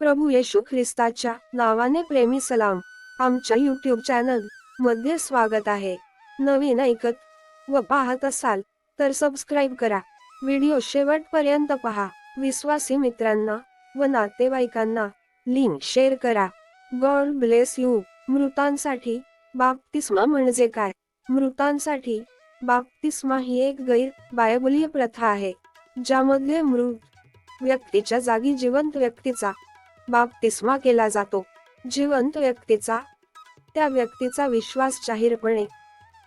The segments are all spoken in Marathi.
प्रभू येशू ख्रिस्ताच्या नावाने प्रेमी सलाम आमच्या यूट्यूब चॅनलमध्ये स्वागत आहे. नवीन ऐकत व पाहत असाल तर सबस्क्राईब करा. व्हिडिओ शेवटपर्यंत पहा. विश्वासी मित्रांना व नातेवाईकांना लिंक शेअर करा. गॉड ब्लेस यू मृतांसाठी बाप्तिस्मा म्हणजे काय? मृतांसाठी बाप्तिस्मा ही एक गैर बायबलीय प्रथा आहे ज्यामध्ये मृत व्यक्तीच्या जागी जिवंत व्यक्तीचा बाप्तिस्मा केला जातो. जिवंत व्यक्तीचा त्या व्यक्तीचा विश्वास जाहीरपणे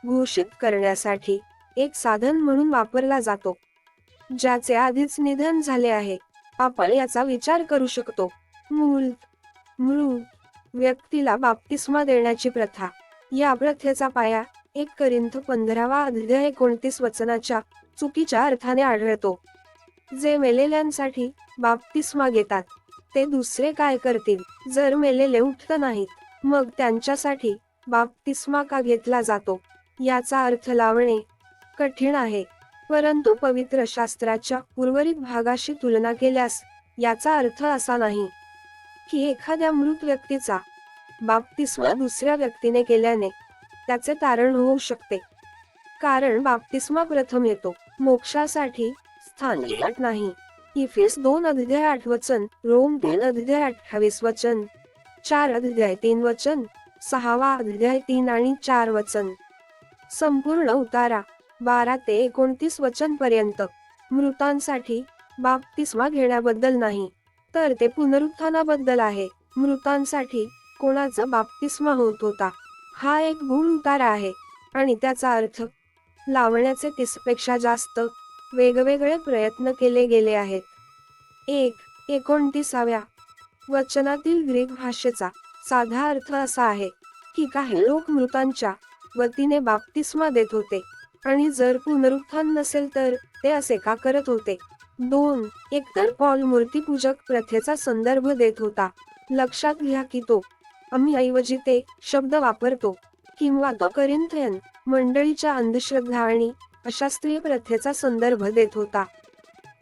घोषित करण्यासाठी एक साधन म्हणून वापरला जातो. ज्याचे आधीच निधन झाले आहे. आपण याचा विचार करू शकतो. मूल मृत व्यक्तीला बाप्तिस्मा देण्याची प्रथा. या प्रथेचा पाया एक करिंथ पंधरावा अध्याय एकोणतीस वचनाच्या चुकीच्या अर्थाने आढळतो. जे मेलेल्यांसाठी बाप्तिस्मा घेतात. ते दुसरे काय करतील? जर मेलेले उठत नाहीत मग त्यांच्यासाठी बाप्तिस्मा का घेतला जातो? याचा अर्थ लावणे कठीण आहे. परंतु पवित्र शास्त्राच्या उर्वरित भागाशी तुलना केल्यास याचा अर्थ असा नाही की एखाद्या मृत व्यक्तीचा बाप्तिस्मा दुसऱ्या व्यक्तीने केल्याने त्याचे तारण होऊ शकते. कारण बाप्तिस्मा प्रथम येतो मोक्षासाठी स्थान नाही. इफेस दोन अध्याय आठ वचन रोम तीन अध्याय अठ्ठावीस वचन चार अध्याय तीन वचन सहावा अध्याय तीन आणि चार वचन संपूर्ण उतारा बारा ते एकोणतीस वचन पर्यंत. मृतांसाठी बाप्तिस्मा घेण्याबद्दल नाही. तर ते पुनरुत्थानाबद्दल आहे. मृतांसाठी कोणाचा बाप्तिस्मा होत होता? हा एक गुण उतारा आहे. आणि त्याचा अर्थ लावण्याचे तीसपेक्षा जास्त वेगवेगळे प्रयत्न केले गेले आहेत. एक एकोणतीसाव्या. वचनातील ग्रीक भाषेचा साधा अर्थ असा आहे की काही लोक मृतांच्या वतीने बाप्तिस्मा देत होते आणि जर पुनरुत्थान नसेल तर ते असे का करत होते? दोन एकतर पॉल मूर्तीपूजक प्रथेचा संदर्भ देत होता. लक्षात घ्या की तो आम्ही ऐवजी ते शब्द वापरतो. किंवा करिंथयन मंडळीच्या अंधश्रद्धा आणि अशास्त्रीय प्रथेचा संदर्भ देत होता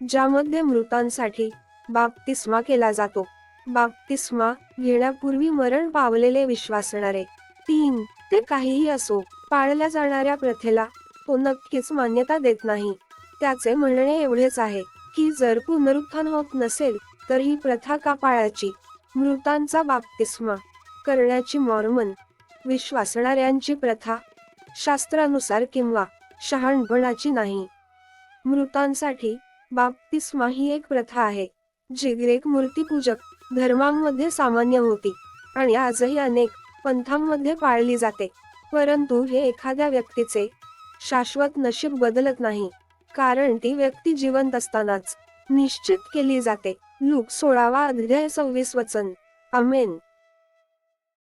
ज्यामध्ये मृतांसाठी बाप्तिस्मा केला जातो. बाप्तिस्मा घेण्यापूर्वी मरण पावलेले विश्वासणारे तीन ते काहीही असो पाळल्या जाणाऱ्या प्रथेला तो नक्कीच मान्यता देत नाही. त्याचे म्हणणे एवढेच आहे की जर पुनरुत्थान होत नसेल तर ही प्रथा का पाळायची? मृतांचा बाप्तिस्मा करण्याची मॉर्मन विश्वासणाऱ्यांची प्रथा शास्त्रानुसार किंवा शहाणपणाची नाही. मृतांसाठी बाप्तिस्मा ही एक प्रथा आहे जी ग्रेक मूर्तीपूजक धर्मांमध्ये सामान्य होती आणि आजही अनेक पंथांमध्ये पाळली जाते. परंतु हे एखाद्या व्यक्तीचे शाश्वत नशीब बदलत नाही कारण ती व्यक्ती जिवंत असतानाच निश्चित केली जाते. लूक सोळावा अध्याय सव्वीस वचन. अमेन